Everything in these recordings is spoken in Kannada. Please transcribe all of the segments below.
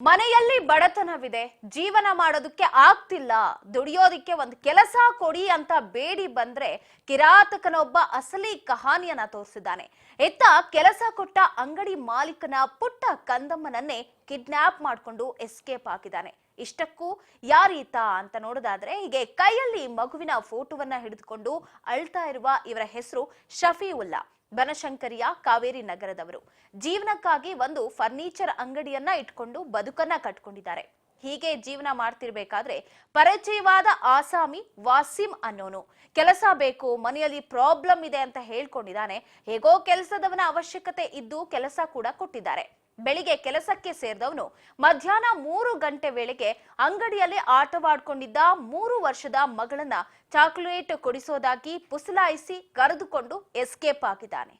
ಮನೆಯಲ್ಲಿ ಬಡತನವಿದೆ, ಜೀವನ ಮಾಡೋದಕ್ಕೆ ಆಗ್ತಿಲ್ಲ, ದುಡಿಯೋದಿಕ್ಕೆ ಒಂದು ಕೆಲಸ ಕೊಡಿ ಅಂತ ಬೇಡಿ ಬಂದ್ರೆ ಕಿರಾತಕನೊಬ್ಬ ಅಸಲಿ ಕಹಾನಿಯನ್ನ ತೋರಿಸಿದ್ದಾನೆ. ಇತ್ತ ಕೆಲಸ ಕೊಟ್ಟ ಅಂಗಡಿ ಮಾಲೀಕನ ಪುಟ್ಟ ಕಂದಮ್ಮನನ್ನೇ ಕಿಡ್ನಾಪ್ ಮಾಡಿಕೊಂಡು ಎಸ್ಕೇಪ್ ಹಾಕಿದ್ದಾನೆ. ಇಷ್ಟಕ್ಕೂ ಯಾರೀತ ಅಂತ ನೋಡೋದಾದ್ರೆ ಹೀಗೆ ಕೈಯಲ್ಲಿ ಮಗುವಿನ ಫೋಟೋವನ್ನ ಹಿಡಿದುಕೊಂಡು ಅಳ್ತಾ ಇರುವ ಇವರ ಹೆಸರು ಶಫೀವುಲ್ಲಾ. ಬನಶಂಕರಿಯ ಕಾವೇರಿ ನಗರದವರು. ಜೀವನಕ್ಕಾಗಿ ಒಂದು ಫರ್ನಿಚರ್ ಅಂಗಡಿಯನ್ನ ಇಟ್ಕೊಂಡು ಬದುಕನ್ನ ಕಟ್ಕೊಂಡಿದ್ದಾರೆ. ಹೀಗೆ ಜೀವನ ಮಾಡ್ತಿರ್ಬೇಕಾದ್ರೆ ಪರಿಚಯವಾದ ಆಸಾಮಿ ವಾಸಿಂ ಅನ್ನೋನು. ಕೆಲಸ ಬೇಕು, ಮನೆಯಲ್ಲಿ ಪ್ರಾಬ್ಲಮ್ ಇದೆ ಅಂತ ಹೇಳ್ಕೊಂಡಿದ್ದಾನೆ. ಹೇಗೋ ಕೆಲಸದವನ ಅವಶ್ಯಕತೆ ಇದ್ದು ಕೆಲಸ ಕೂಡ ಕೊಟ್ಟಿದ್ದಾರೆ. ಬೆಳಿಗ್ಗೆ ಕೆಲಸಕ್ಕೆ ಸೇರಿದವನು ಮಧ್ಯಾಹ್ನ ಮೂರು ಗಂಟೆ ವೇಳೆಗೆ ಅಂಗಡಿಯಲ್ಲಿ ಆಟವಾಡ್ಕೊಂಡಿದ್ದ ಮೂರು ವರ್ಷದ ಮಗಳನ್ನ ಚಾಕ್ಲೇಟ್ ಕೊಡಿಸೋದಾಗಿ ಪುಸಲಾಯಿಸಿ ಕರೆದುಕೊಂಡು ಎಸ್ಕೇಪ್ ಆಗಿದ್ದಾನೆ.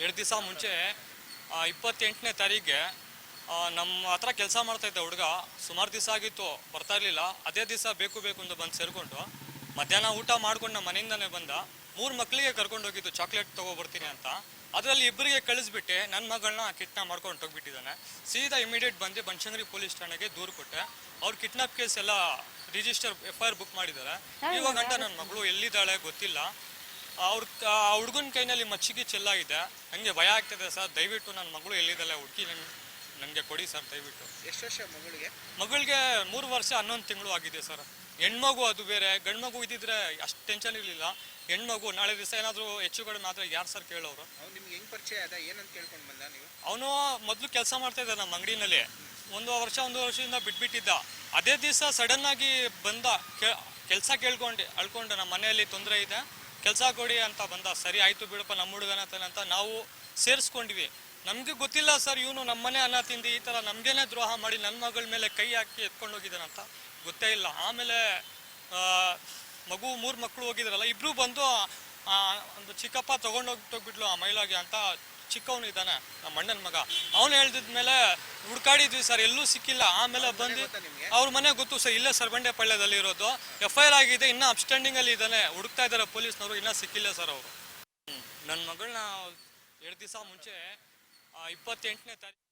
ಎರಡು ದಿವಸ ಮುಂಚೆ ಇಪ್ಪತ್ತೆಂಟನೇ ತಾರೀಕಿಗೆ ನಮ್ಮ ಹತ್ರ ಕೆಲಸ ಮಾಡ್ತಾ ಇದ್ದ ಹುಡುಗ ಸುಮಾರು ದಿವಸ ಆಗಿತ್ತು ಬರ್ತಾ ಇರಲಿಲ್ಲ. ಅದೇ ದಿವಸ ಬೇಕು ಬೇಕು ಅಂತ ಬಂದು ಸೇರಿಕೊಂಡು ಮಧ್ಯಾಹ್ನ ಊಟ ಮಾಡ್ಕೊಂಡು ನಮ್ಮ ಮನೆಯಿಂದನೇ ಬಂದ. ಮೂರು ಮಕ್ಕಳಿಗೆ ಕರ್ಕೊಂಡು ಹೋಗಿದ್ದು ಚಾಕ್ಲೇಟ್ ತೊಗೊಬರ್ತೀನಿ ಅಂತ. ಅದರಲ್ಲಿ ಇಬ್ಬರಿಗೆ ಕಳಿಸ್ಬಿಟ್ಟೆ. ನನ್ನ ಮಗಳನ್ನ ಕಿಡ್ನಾಪ್ ಮಾಡ್ಕೊಂಡು ಹೋಗ್ಬಿಟ್ಟಿದ್ದಾನೆ. ಸೀದಾ ಇಮಿಡಿಯೇಟ್ ಬಂದು ಬನಶಂಕರಿ ಪೊಲೀಸ್ ಠಾಣೆಗೆ ದೂರು ಕೊಟ್ಟೆ. ಅವ್ರು ಕಿಡ್ನಾಪ್ ಕೇಸ್ ಎಲ್ಲ register F I R book ಮಾಡಿದ್ದಾರೆ. ಇವಾಗ ಗಂಟ ನನ್ನ ಮಗಳು ಎಲ್ಲಿದ್ದಾಳೆ ಗೊತ್ತಿಲ್ಲ. ಅವ್ರ ಆ ಹುಡುಗನ ಕೈನಲ್ಲಿ ಮಚ್ಚಿಗೆ ಚೆಲ್ಲಾಗಿದೆ. ನನಗೆ ಭಯ ಆಗ್ತಿದೆ ಸರ್. ದಯವಿಟ್ಟು ನನ್ನ ಮಗಳು ಎಲ್ಲಿದ್ದಾಳೆ ಹುಡುಕಿ ನನ್ಗೆ ಕೊಡಿ ಸರ್ ದಯವಿಟ್ಟು. ಎಷ್ಟು ವರ್ಷ ಮಗಳಿಗೆ? ಮಗಳಿಗೆ ಮೂರು ವರ್ಷ ಹನ್ನೊಂದು ತಿಂಗಳು ಆಗಿದೆ ಸರ್. ಹೆಣ್ಮಗು ಅದು ಬೇರೆ ಗಂಡ್ಮಗು ಇದ್ದಿದ್ರೆ ಅಷ್ಟು ಟೆನ್ಷನ್ ಇರಲಿಲ್ಲ. ಹೆಣ್ಮಗು ನಾಳೆ ದಿವಸ ಏನಾದರೂ ಹೆಚ್ಚು ಕಡಿಮೆ ಆದರೆ ಯಾರು ಸರ್ ಕೇಳೋರು? ಅವ್ನು ನಿಮ್ಗೆ ಹೆಂಗ್ ಪರಿಚಯ ಅದ? ಏನಂತ ಕೇಳ್ಕೊಂಡು ಬಂದ ನೀವು? ಅವನು ಮೊದಲು ಕೆಲಸ ಮಾಡ್ತಾ ಇದ್ದ ನಮ್ಮ ಅಂಗಡಿನಲ್ಲಿ. ಒಂದು ವರ್ಷ ಒಂದು ವರ್ಷದಿಂದ ಬಿಟ್ಬಿಟ್ಟಿದ್ದ. ಅದೇ ದಿವಸ ಸಡನ್ ಆಗಿ ಬಂದ ಕೆಲಸ ಕೇಳ್ಕೊಂಡು ಅಳ್ಕೊಂಡು. ನಮ್ಮ ಮನೆಯಲ್ಲಿ ತೊಂದರೆ ಇದೆ. ಕೆಲಸ ಕೊಡಿ ಅಂತ ಬಂದ. ಸರಿ ಆಯಿತು ಬಿಡಪ್ಪ ನಮ್ಮ ಹುಡುಗನ ತಾನೆ ಅಂತ ನಾವು ಸೇರಿಸ್ಕೊಂಡಿವಿ ನಮ್ಗೆ ಗೊತ್ತಿಲ್ಲ ಸರ್ ಇವನು ನಮ್ಮನೆ ಅನ್ನ ತಿಂದು ಈ ಥರ ನಮಗೇನೆ ದ್ರೋಹ ಮಾಡಿ ನನ್ನ ಮಗಳ ಮೇಲೆ ಕೈ ಹಾಕಿ ಎತ್ಕೊಂಡು ಹೋಗಿದ್ದಾನಂತ. ಗೊತ್ತೇ ಇಲ್ಲ. ಆಮೇಲೆ ಮಗು ಮೂರು ಮಕ್ಕಳು ಹೋಗಿದ್ರಲ್ಲ ಇಬ್ರು ಬಂದು ಒಂದು ಚಿಕ್ಕಪ್ಪ ತೊಗೊಂಡೋಗ್ಬಿಟ್ಟೋಗ್ಬಿಟ್ಲು ಆ ಮೈಲಾಗೆ ಅಂತ ಚಿಕ್ಕವನು ಇದ್ದಾನೆ ನಮ್ಮ ಅಣ್ಣನ ಮಗ. ಅವನು ಹೇಳ್ದಿದ್ಮೇಲೆ ಹುಡ್ಕಾಡಿದ್ವಿ ಸರ್ ಎಲ್ಲೂ ಸಿಕ್ಕಿಲ್ಲ. ಆಮೇಲೆ ಬಂದು? ಅವ್ರ ಮನೆ ಗೊತ್ತು ಸರ್ ಇಲ್ಲೇ ಸರ್ಬಂಡೆ ಪಳ್ಳ್ಯದಲ್ಲಿ ಇರೋದು. ಎಫ್ ಐ ಆರ್ ಆಗಿದೆ ಇನ್ನೂ ಅಪ್ಸ್ಟ್ಯಾಂಡಿಂಗಲ್ಲಿ ಇದ್ದಾನೆ. ಹುಡುಕ್ತಾ ಇದ್ದಾರೆ ಪೊಲೀಸ್ನವರು ಇನ್ನೂ ಸಿಕ್ಕಿಲ್ಲ ಸರ್ ಅವರು. ನನ್ನ ಮಗಳನ್ನ ಎರಡು ದಿವಸ ಮುಂಚೆ ಇಪ್ಪತ್ತೆಂಟನೇ ತಾರೀಕು